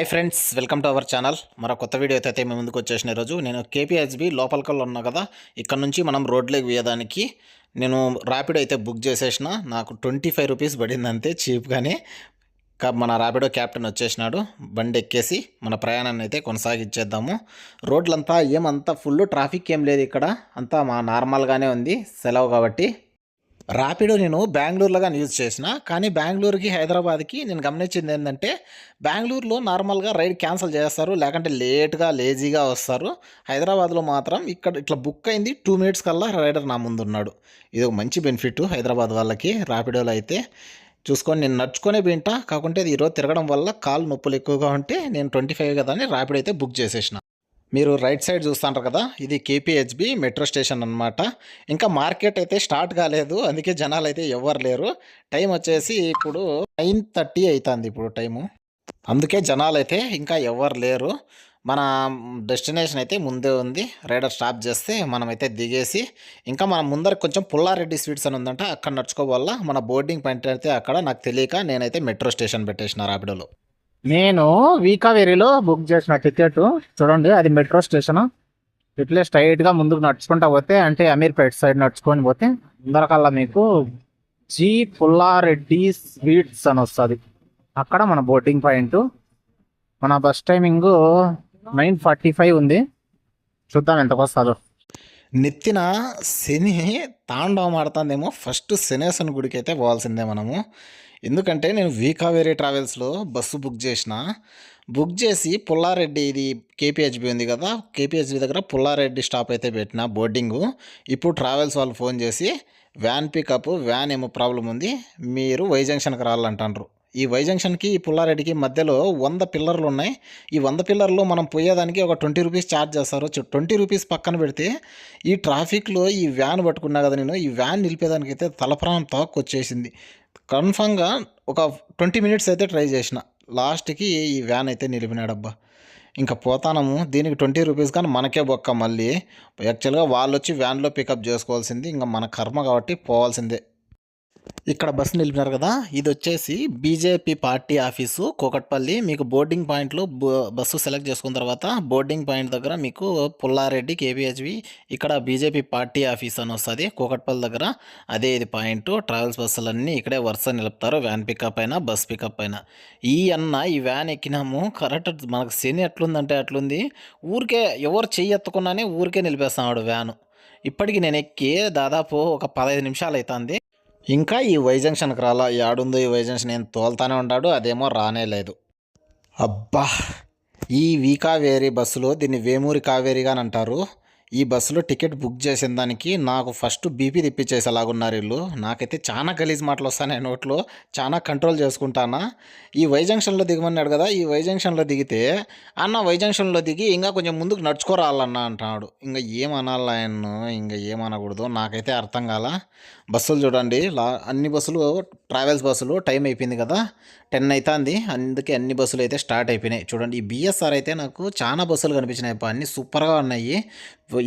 Hi friends welcome to our channel మరో కొత్త video అయితే మేము ముందుకు వచ్చేసిన రోజు. నేను కేపీహెచ్బి లోపలికల్లో ఉన్నా కదా ఇక్కడ నుంచి మనం రోడ్లోకి వేయడానికి నేను ర్యాపిడో అయితే బుక్ చేసేసిన. నాకు ట్వంటీ ఫైవ్ రూపీస్ పడింది అంతే చీప్గానే మన ర్యాపిడో క్యాప్టెన్ వచ్చేసినాడు. బండి ఎక్కేసి మన ప్రయాణాన్ని అయితే కొనసాగించేద్దాము. రోడ్లంతా ఏమంతా ఫుల్ ట్రాఫిక్ ఏం లేదు ఇక్కడ. అంతా మా నార్మల్గానే ఉంది సెలవు కాబట్టి. ర్యాపిడో నేను బెంగళూరులో కానీ యూజ్ చేసిన. కానీ బెంగళూరుకి హైదరాబాద్కి నేను గమనించింది ఏంటంటే బెంగళూరులో నార్మల్గా రైడ్ క్యాన్సిల్ చేస్తారు. లేకంటే లేట్గా లేజీగా వస్తారు. హైదరాబాద్లో మాత్రం ఇక్కడ ఇట్లా బుక్ అయింది టూ మినిట్స్ కల్లా రైడర్ నా ముందు ఉన్నాడు. ఇది ఒక మంచి బెనిఫిట్ హైదరాబాద్ వాళ్ళకి ర్యాపిడోలో అయితే. చూసుకొని నేను నడుచుకునే వింటా. కాకుంటే అది ఈరోజు తిరగడం వల్ల కాలు నొప్పులు ఎక్కువగా ఉంటే నేను ట్వంటీ ఫైవ్ కదా అని ర్యాపిడ్ అయితే బుక్ చేసేసిన. మీరు రైట్ సైడ్ చూస్తుంటారు కదా ఇది కేపీహెచ్బి మెట్రో స్టేషన్ అన్నమాట. ఇంకా మార్కెట్ అయితే స్టార్ట్ కాలేదు అందుకే జనాలు అయితే ఎవరు లేరు. టైం వచ్చేసి ఇప్పుడు నైన్ థర్టీ అవుతుంది ఇప్పుడు టైము. అందుకే జనాలు అయితే ఇంకా ఎవ్వరు లేరు. మన డెస్టినేషన్ అయితే ముందే ఉంది. రైడర్ స్టాప్ చేస్తే మనమైతే దిగేసి ఇంకా మన ముందర కొంచెం పుల్లారెడ్డి స్వీట్స్ అని ఉందంట అక్కడ నడుచుకోవాల? మన బోర్డింగ్ పాయింట్ అయితే అక్కడ నాకు తెలియక నేనైతే మెట్రో స్టేషన్ పెట్టేసిన రాపిడోలో నేను వీకావేరిలో బుక్ చేసిన టికెట్ చూడండి అది మెట్రో స్టేషన్ ఇట్లే స్ట్రైట్గా ముందుకు నడుచుకుంటా పోతే అంటే అమీర్పేట్ సైడ్ నడుచుకొని పోతే ముందరకల్లా మీకు జీ పుల్లారెడ్డి స్వీట్స్ అని వస్తుంది. అక్కడ మన బోటింగ్ పాయింట్ మన bus timing nine forty five ఉంది. చూద్దాం ఎంతకు వస్తుందో నెత్తిన శని తాండవం ఆడుతుందేమో ఫస్ట్ శనేశ్వరుని గుడికి అయితే పోవాల్సిందే మనము. ఎందుకంటే నేను వీకావేరీ ట్రావెల్స్లో బస్సు బుక్ చేసిన బుక్ చేసి పుల్లారెడ్డి ఇది కేపీహెచ్బి ఉంది కదా కేపీహెచ్బి దగ్గర పుల్లారెడ్డి స్టాప్ అయితే పెట్టిన బోర్డింగు. ఇప్పుడు ట్రావెల్స్ వాళ్ళు ఫోన్ చేసి వ్యాన్ పికప్ వ్యాన్ ఏమో ప్రాబ్లం ఉంది మీరు వై జంక్షన్కి రావాలంటారు ఈ వై జంక్షన్కి ఈ పుల్లారెడ్డికి మధ్యలో వంద పిల్లర్లు ఉన్నాయి. ఈ వంద పిల్లర్లో మనం పోయేదానికి ఒక ట్వంటీ రూపీస్ ఛార్జ్ చేస్తారు. ట్వంటీ రూపీస్ పక్కన పెడితే ఈ ట్రాఫిక్లో ఈ వ్యాన్ పట్టుకున్నా కదా నేను ఈ వ్యాన్ నిలిపేదానికి అయితే తలప్రాణం తాక్ వచ్చేసింది. కన్ఫామ్గా ఒక ట్వంటీ మినిట్స్ అయితే ట్రై చేసిన. లాస్ట్కి ఈ వ్యాన్ అయితే నిలిపినాడబ్బా. ఇంకా పోతానము. దీనికి ట్వంటీ రూపీస్ కానీ మనకే బొక్క మళ్ళీ. యాక్చువల్గా వాళ్ళు వచ్చి వ్యాన్లో పికప్ చేసుకోవాల్సింది. ఇంకా మన కర్మ కాబట్టి పోవాల్సిందే. ఇక్కడ బస్సు నిలిపినారు కదా ఇది వచ్చేసి బీజేపీ పార్టీ ఆఫీసు కోకట్పల్లి. మీకు బోర్డింగ్ పాయింట్లో బస్సు సెలెక్ట్ చేసుకున్న తర్వాత బోర్డింగ్ పాయింట్ దగ్గర మీకు పుల్లారెడ్డి కేబిహెచ్వి ఇక్కడ బీజేపీ పార్టీ ఆఫీస్ అని వస్తుంది కోకట్పల్లి దగ్గర. అదే ఇది పాయింట్. ట్రావెల్స్ బస్సులన్నీ ఇక్కడే వరుస నిలుపుతారు వ్యాన్ పికప్ అయినా బస్ పికప్ అయినా. ఈ అన్న ఈ వ్యాన్ ఎక్కినాము కరెక్ట్ మనకు శని ఎట్లుందంటే అట్లుంది. ఊరికే ఎవరు చెయ్యి ఎత్తుకున్నానే ఊరికే నిలిపేస్తున్నాడు వ్యాను. ఇప్పటికి నేను ఎక్కి దాదాపు ఒక పదహైదు నిమిషాలు అవుతుంది ఇంకా ఈ వై జంక్షన్కి రాలా. యాడుందో ఈ వై జంక్షన్ నేను తోలుతానే ఉంటాడు అదేమో రానే లేదు. అబ్బా! ఈ వీ కావేరి బస్సులో దీన్ని వేమూరి కావేరిగా అని అంటారు. ఈ బస్సులో టికెట్ బుక్ చేసిన దానికి నాకు ఫస్ట్ బీపీ తెప్పించేసేలాగున్నారు వీళ్ళు. నాకైతే చాలా గలీజ్ మాటలు వస్తాయి నోట్లో చాలా కంట్రోల్ చేసుకుంటానా. ఈ వై జంక్షన్లో దిగమన్నాడు కదా ఈ వై జంక్షన్లో దిగితే అన్న వై జంక్షన్లో దిగి ఇంకా కొంచెం ముందుకు నడుచుకోరాలన్న అంటున్నాడు. ఇంకా ఏమనాలి ఆయన ఇంకా ఏమనకూడదు? నాకైతే అర్థం కాల. బస్సులు చూడండి లా అన్ని బస్సులు ట్రావెల్స్ బస్సులు టైం అయిపోయింది కదా టెన్ అవుతుంది అందుకే అన్ని బస్సులు అయితే స్టార్ట్ అయిపోయినాయి. చూడండి ఈ బిఎస్ఆర్ అయితే నాకు చాలా బస్సులు కనిపించినాయి అన్ని సూపర్గా ఉన్నాయి.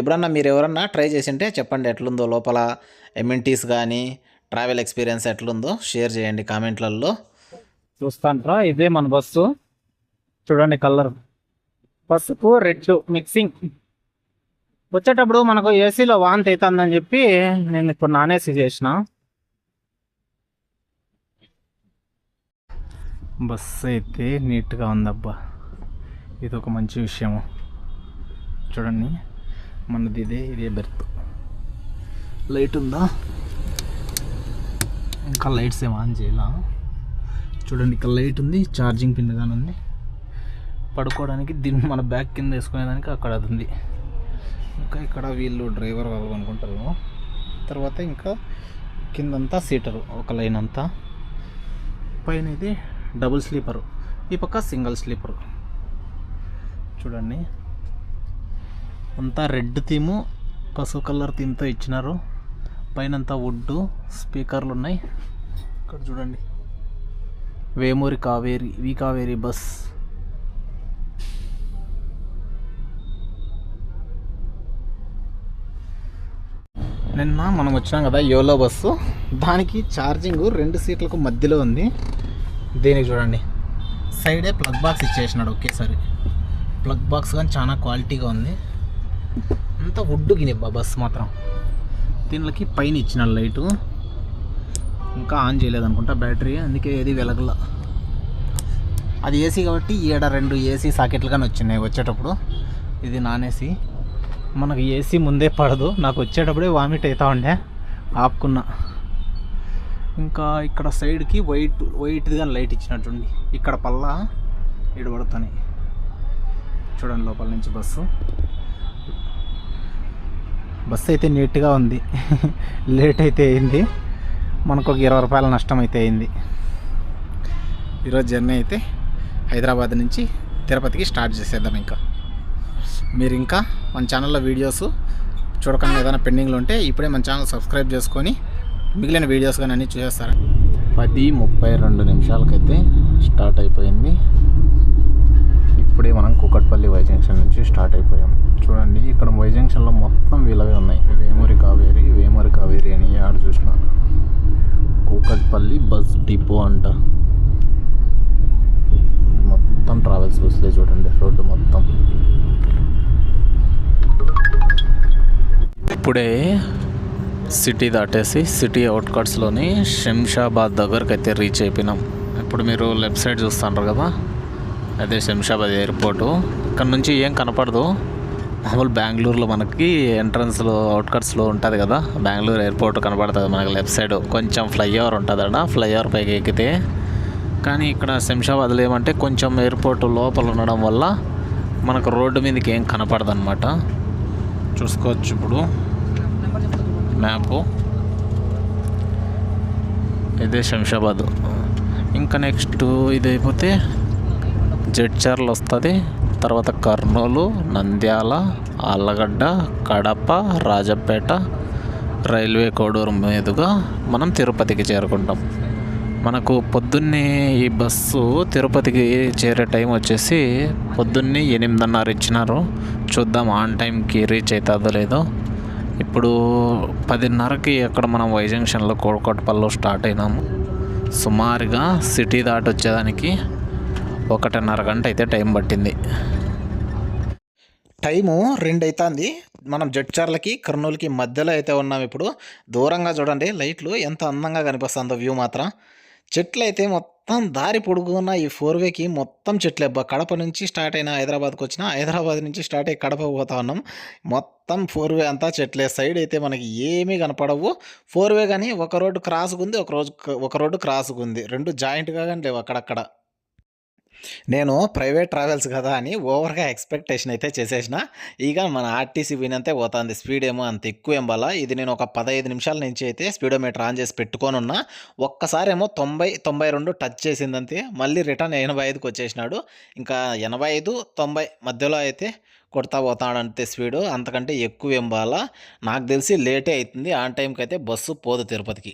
ఎప్పుడన్నా మీరు ఎవరన్నా ట్రై చేసింటే చెప్పండి ఎట్లుందో లోపల. ఎమ్యూనిటీస్ కానీ ట్రావెల్ ఎక్స్పీరియన్స్ ఎట్లుందో షేర్ చేయండి కామెంట్లలో. చూస్తాంట్రా ఇదే మన బస్సు. చూడండి కలర్. పసుపు రెడ్ మిక్సింగ్. వచ్చేటప్పుడు మనకు ఏసీలో వాంతి అవుతుందని చెప్పి నేను ఇప్పుడు నాన్ ఏసీ చేసిన. బస్సు అయితే నీట్గా ఉందబ్బా. ఇది ఒక మంచి విషయము. చూడండి. మనది ఇదే ఇదే బెర్త్. లైట్ ఉందా? ఇంకా లైట్స్ ఏం ఆన్ చేయాల? చూడండి ఇక్కడ లైట్ ఉంది ఛార్జింగ్ పిన్ కానీ ఉంది. పడుకోవడానికి దీన్ని మన బ్యాగ్ కింద వేసుకునేదానికి అక్కడ అది ఉంది. ఇంకా ఇక్కడ వీళ్ళు డ్రైవర్ వాళ్ళు అనుకుంటారు తర్వాత ఇంకా కిందంతా సీటరు ఒక లైన్ అంతా. పైన ఇది డబుల్ స్లీపరు. ఈ పక్క సింగిల్ స్లీపరు. చూడండి. అంతా రెడ్ థీము పసుపు కలర్ థీమ్తో ఇచ్చినారు. పైనంతా వుడ్డు వుడ్ స్పీకర్లు ఉన్నాయి. ఇక్కడ చూడండి. Vemuri Kaveri V Kaveri bus. నిన్న మనం వచ్చినాం కదా యోలో బస్సు. దానికి ఛార్జింగ్ రెండు సీట్లకు మధ్యలో ఉంది. దీనికి చూడండి. సైడే ప్లగ్ బాక్స్ ఇచ్చేసినాడు ఒకేసారి. ప్లగ్ బాక్స్ కానీ చాలా క్వాలిటీగా ఉంది. అంతా వుడ్ గినిబ్బా బస్ మాత్రం. దీనికి పైన ఇచ్చిన లైటు ఇంకా ఆన్ చేయలేదు అనుకుంటా బ్యాటరీ అందుకే ఏది వెలగల. అది ఏసీ కాబట్టి ఈడ రెండు ఏసీ సాకెట్లు కానీ వచ్చినాయి వచ్చేటప్పుడు. ఇది నాన్ ఏసీ మనకు ఏసీ ముందే పడదు. నాకు వచ్చేటప్పుడే వామిట్ అవుతా ఉండే. ఆపుకున్నా. ఇంకా ఇక్కడ సైడ్కి వైట్ వైట్గా లైట్ ఇచ్చినట్టుంది ఇక్కడ పల్లా ఇడబడతాయి చూడండి లోపల నుంచి బస్సు. బస్సు అయితే నీట్గా ఉంది. లేట్ అయితే అయింది. మనకు ఒక ఇరవై రూపాయల నష్టం అయితే అయింది. ఈరోజు జర్నీ అయితే హైదరాబాద్ నుంచి తిరుపతికి స్టార్ట్ చేసేద్దాం ఇంకా. మీరు ఇంకా మన ఛానల్లో వీడియోస్ చూడకుండా ఏదైనా పెండింగ్లో ఉంటే ఇప్పుడే మన ఛానల్ సబ్స్క్రైబ్ చేసుకొని మిగిలిన వీడియోస్ కానీ అన్నీ చూసేస్తారా? పది ముప్పై రెండు నిమిషాలకైతే స్టార్ట్ అయిపోయింది. ఇప్పుడే మనం కుకట్పల్లి వై జంక్షన్ నుంచి స్టార్ట్ అయిపోయాం. చూడండి ఇక్కడ వై జంక్షన్లో మొత్తం వీలవే ఉన్నాయి. వేమూరి కావేరి వేమూరి కావేరి అని ఆడ చూసిన. కూకట్పల్లి బస్ డిపో అంట. మొత్తం ట్రావెల్స్ బస్సులే చూడండి రోడ్డు మొత్తం. ఇప్పుడే సిటీ దాటేసి సిటీ అవుట్కట్స్లోని శంషాబాద్ దగ్గరకు అయితే రీచ్ అయిపోయినాం. ఇప్పుడు మీరు లెఫ్ట్ సైడ్ చూస్తున్నారు కదా? అదే శంషాబాద్ ఎయిర్పోర్టు. ఇక్కడ నుంచి ఏం కనపడదు. మామూలు బెంగళూరులో మనకి ఎంట్రన్స్లో అవుట్కట్స్లో ఉంటుంది కదా? బెంగళూరు ఎయిర్పోర్ట్ కనపడుతుంది మనకి లెఫ్ట్ సైడ్ కొంచెం ఫ్లైఓవర్ ఉంటుంది అక్కడ ఫ్లైఓవర్ పైకి ఎక్కితే. కానీ ఇక్కడ శంషాబాద్లో ఏమంటే కొంచెం ఎయిర్పోర్ట్ లోపల ఉండడం వల్ల మనకు రోడ్డు మీదకి ఏం కనపడదు అనమాట చూసుకోవచ్చు ఇప్పుడు. మ్యాపు. ఇదే శంషాబాద్. ఇంకా నెక్స్ట్ ఇది అయిపోతే జడ్చర్లు వస్తుంది. తర్వాత కర్నూలు నంద్యాల ఆళ్ళగడ్డ కడప రాజపేట రైల్వే కోడూరు మీదుగా మనం తిరుపతికి చేరుకుంటాం. మనకు పొద్దున్నే ఈ బస్సు తిరుపతికి చేరే టైం వచ్చేసి పొద్దున్నే ఎనిమిదిన్నర ఇచ్చినారు. చూద్దాం ఆన్ టైంకి రీచ్ అవుతుందో లేదో. ఇప్పుడు పదిన్నరకి అక్కడ మనం వై జంక్షన్లో కోడకొట్టపల్లిలో స్టార్ట్ అయినాము. సుమారుగా సిటీ దాటి వచ్చేదానికి ఒకటిన్నర గంట అయితే టైం పట్టింది. టైము రెండు అవుతుంది మనం జడ్చర్లకి కర్నూలుకి మధ్యలో అయితే ఉన్నాం ఇప్పుడు. దూరంగా చూడండి లైట్లు ఎంత అందంగా కనిపిస్తుందో వ్యూ మాత్రం. చెట్లు అయితే మొత్తం మొత్తం దారి పొడుగున్న ఈ ఫోర్ వేకి మొత్తం చెట్లెబ్బ కడప నుంచి స్టార్ట్ అయిన హైదరాబాద్కి వచ్చిన హైదరాబాద్ నుంచి స్టార్ట్ అయ్యి కడప పోతా ఉన్నాం. మొత్తం ఫోర్ వే అంతా చెట్లే. సైడ్ అయితే మనకి ఏమీ కనపడవు. ఫోర్ వే కానీ ఒక రోడ్డు క్రాస్గా ఉంది ఒక రోజు ఒక రోడ్డు క్రాస్గా ఉంది రెండు జాయింట్గా కానీ లేవు అక్కడక్కడ. నేను ప్రైవేట్ ట్రావెల్స్ కదా అని ఓవర్గా ఎక్స్పెక్టేషన్ అయితే చేసేసిన. ఇక మన ఆర్టీసీ వినంతే పోతుంది. స్పీడ్ ఏమో అంత ఎక్కువ ఏం ఇది నేను ఒక పదహైదు నిమిషాల నుంచి అయితే స్పీడోమీటర్ ఆన్ చేసి పెట్టుకొని ఉన్నా. ఒక్కసారి ఏమో తొంభై తొంభై రెండు టచ్ చేసిందంతే. మళ్ళీ రిటర్న్ ఎనభై ఐదుకి వచ్చేసినాడు. ఇంకా ఎనభై ఐదు తొంభై మధ్యలో అయితే కొడతా పోతాడంతే స్పీడు అంతకంటే ఎక్కువ ఏం నాకు తెలిసి లేటే అవుతుంది ఆన్ టైంకి అయితే బస్సు పోదు తిరుపతికి.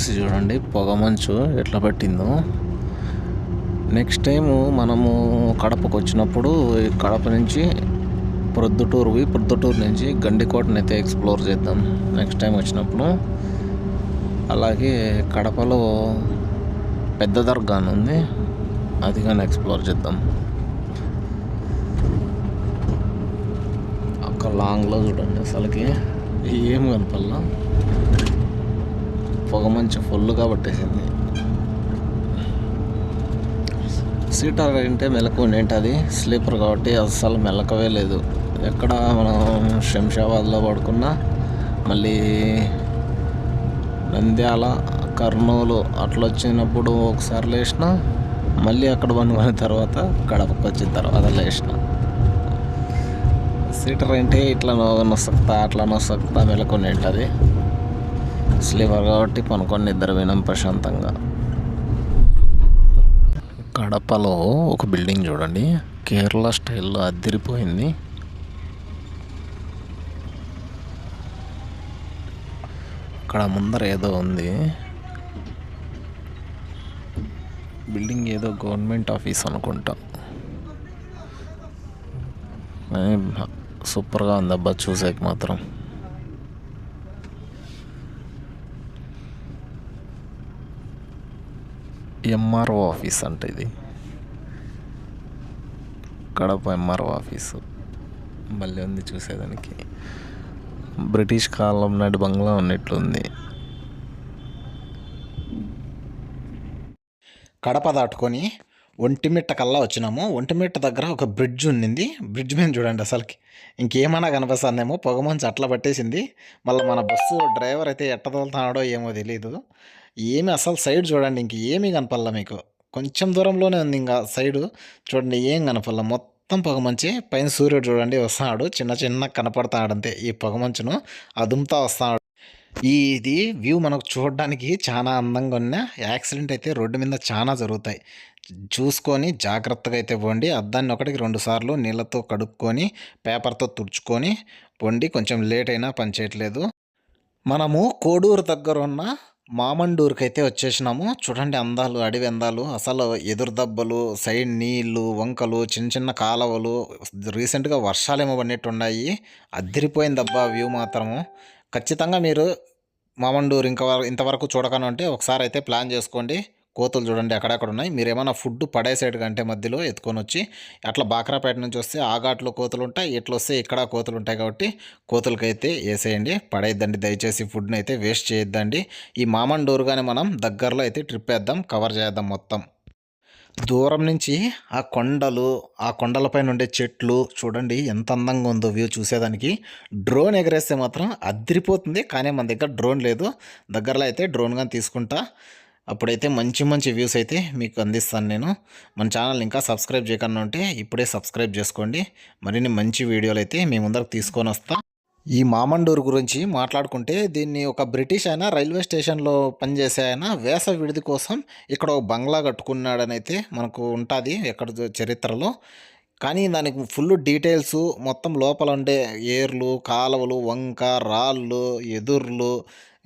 చూసి చూడండి పొగ మంచు ఎట్లా పట్టిందో. నెక్స్ట్ టైము మనము కడపకు వచ్చినప్పుడు కడప నుంచి ప్రొద్దుటూరు పోయి ప్రొద్దుటూరు నుంచి గండికోటను అయితే ఎక్స్ప్లోర్ చేద్దాం. నెక్స్ట్ టైం వచ్చినప్పుడు. అలాగే కడపలో పెద్ద దర్గా అని ఉంది అది కానీ ఎక్స్ప్లోర్ చేద్దాం. అక్కడ లాంగ్లో చూడండి అసలుకి. ఏం కనపల్లా పొగ మంచి ఫుల్గా పట్టేసింది సీటర్ అంటే మెలకు ఏంటది? స్లీపర్ కాబట్టి అస్సలు మెలకవే లేదు. ఎక్కడ మనం శంషాబాద్లో పడుకున్నా మళ్ళీ నంద్యాల కర్నూలు అట్లా వచ్చినప్పుడు ఒకసారి లేచిన మళ్ళీ అక్కడ పనుకున్న తర్వాత కడపకు వచ్చిన తర్వాత లేచిన. సీటర్ అంటే ఇట్లా నొసక్తా అట్లా నొసక్తా మెలకొని ఉంటుంది స్లీపర్ కాబట్టి పనుకొని నిద్ర వినం ప్రశాంతంగా. కడపలో ఒక బిల్డింగ్ చూడండి. కేరళ స్టైల్లో అద్దరిపోయింది. అక్కడ ముందర ఏదో ఉంది. బిల్డింగ్ ఏదో గవర్నమెంట్ ఆఫీస్ అనుకుంటా. సూపర్గా ఉంది అబ్బా చూసేకి మాత్రం. ఎంఆర్ఓ ఆఫీస్ అంట ఇది. కడప ఎంఆర్ఓ ఆఫీసు మళ్ళీ ఉంది చూసేదానికి. బ్రిటిష్ కాలం నాటి బంగ్లా ఉన్నట్లుంది. కడప దాటుకొని ఒంటిమిట్ట కల్లా వచ్చినాము. ఒంటిమిట్ట దగ్గర ఒక బ్రిడ్జ్ ఉండింది బ్రిడ్జ్ మీద చూడండి అసలుకి. ఇంకేమైనా కనిపిస్తుందేమో పొగమంచి అట్లా పట్టేసింది. మళ్ళీ మన బస్సు డ్రైవర్ అయితే ఎట్టదోలుతున్నాడో ఏమో తెలియదు ఏమి అసలు సైడ్ చూడండి ఇంక ఏమీ కనపడలే మీకు. కొంచెం దూరంలోనే ఉంది ఇంకా సైడు. చూడండి ఏం కనపడలే. మొత్తం పొగమంచి పైన సూర్యుడు చూడండి వస్తున్నాడు. చిన్న చిన్న కనపడతాడంతే ఈ పొగమంచును అదుముతా వస్తాడు ఈ ఇది వ్యూ మనకు చూడడానికి చాలా అందంగా ఉన్న యాక్సిడెంట్ అయితే రోడ్డు మీద చాలా జరుగుతాయి. చూసుకొని జాగ్రత్తగా అయితే పోండి. అద్దాన్ని ఒకటికి రెండు సార్లు నీళ్ళతో కడుక్కొని పేపర్తో తుడుచుకొని పొండి. కొంచెం లేట్ అయినా పని చేయట్లేదు. మనము కోడూరు దగ్గర ఉన్న మామండూరుకి అయితే వచ్చేసినాము. చూడండి అందాలు అడవి అందాలు. అసలు ఎదురు దెబ్బలు సైడ్ నీళ్ళు వంకలు చిన్న చిన్న కాలువలు. రీసెంట్గా వర్షాలేమో పడినట్టు ఉన్నాయి అద్దరిపోయింది వ్యూ మాత్రము. ఖచ్చితంగా మీరు మామండూరు ఇంకా ఇంతవరకు చూడకను అంటే ఒకసారి అయితే ప్లాన్ చేసుకోండి. కోతులు చూడండి అక్కడక్కడ ఉన్నాయి. మీరు ఏమైనా ఫుడ్ పడేసేటు కంటే మధ్యలో ఎత్తుకొని వచ్చి అట్లా బాక్రాపేట నుంచి వస్తే ఆ ఘాట్లో కోతులు ఉంటాయి ఇట్లా వస్తే ఇక్కడ కోతులు ఉంటాయి కాబట్టి కోతులకైతే వేసేయండి. పడేద్దండి దయచేసి ఫుడ్ని అయితే వేస్ట్ చేయొద్దండి. ఈ మామండూరుగానే మనం దగ్గరలో అయితే ట్రిప్ వేద్దాం కవర్ చేద్దాం మొత్తం. దూరం నుంచి ఆ కొండలు ఆ కొండలపైన ఉండే చెట్లు చూడండి ఎంత అందంగా ఉందో వ్యూ చూసేదానికి. డ్రోన్ ఎగరేస్తే మాత్రం అదిరిపోతుంది కానీ మన దగ్గర డ్రోన్ లేదు. దగ్గరలో అయితే డ్రోన్ కానీ తీసుకుంటా. అప్పుడైతే మంచి మంచి వ్యూస్ అయితే మీకు అందిస్తాను నేను. మన ఛానల్ ఇంకా సబ్స్క్రైబ్ చేయకుండా ఉంటే ఇప్పుడే సబ్స్క్రైబ్ చేసుకోండి. మరిన్ని మంచి వీడియోలు అయితే మీ ముందరకు తీసుకొని వస్తాను ఈ మామండూరు గురించి మాట్లాడుకుంటే దీన్ని ఒక బ్రిటిష్ అయినా రైల్వే స్టేషన్లో పనిచేసే ఆయన వేసవి విడిది కోసం ఇక్కడ ఒక బంగ్లా కట్టుకున్నాడనైతే మనకు ఉంటుంది ఎక్కడ చరిత్రలో. కానీ దానికి ఫుల్ డీటెయిల్స్ మొత్తం లోపల ఉండే ఏర్లు కాలువలు వంక రాళ్ళు ఎదుర్లు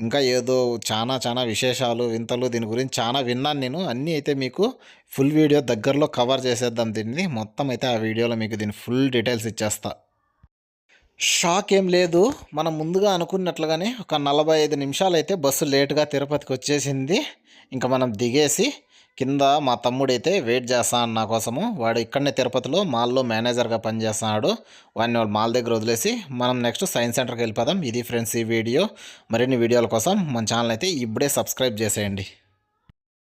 ఇంకా ఏదో చాలా చాలా విశేషాలు వింతలు దీని గురించి చాలా విన్నాను నేను. అన్నీ అయితే మీకు ఫుల్ వీడియో దగ్గరలో కవర్ చేసేద్దాం దీన్ని. మొత్తం అయితే ఆ వీడియోలో మీకు దీని ఫుల్ డీటెయిల్స్ ఇచ్చేస్తా. షాక్ ఏం లేదు. మనం ముందుగా అనుకున్నట్లుగానే ఒక నలభై ఐదు నిమిషాలు అయితే బస్సు లేటుగా తిరుపతికి వచ్చేసింది. ఇంకా మనం దిగేసి కింద మా తమ్ముడైతే వెయిట్ చేస్తాను నా కోసము. వాడు ఇక్కడనే తిరుపతిలో మాల్లో మేనేజర్గా పనిచేస్తున్నాడు. వాడిని వాళ్ళు మాల్ దగ్గర వదిలేసి మనం నెక్స్ట్ సైన్స్ సెంటర్కి వెళ్ళిపోదాం. ఇది ఫ్రెండ్స్ ఈ వీడియో. మరిన్ని వీడియోల కోసం మన ఛానల్ అయితే ఇప్పుడే సబ్స్క్రైబ్ చేసేయండి.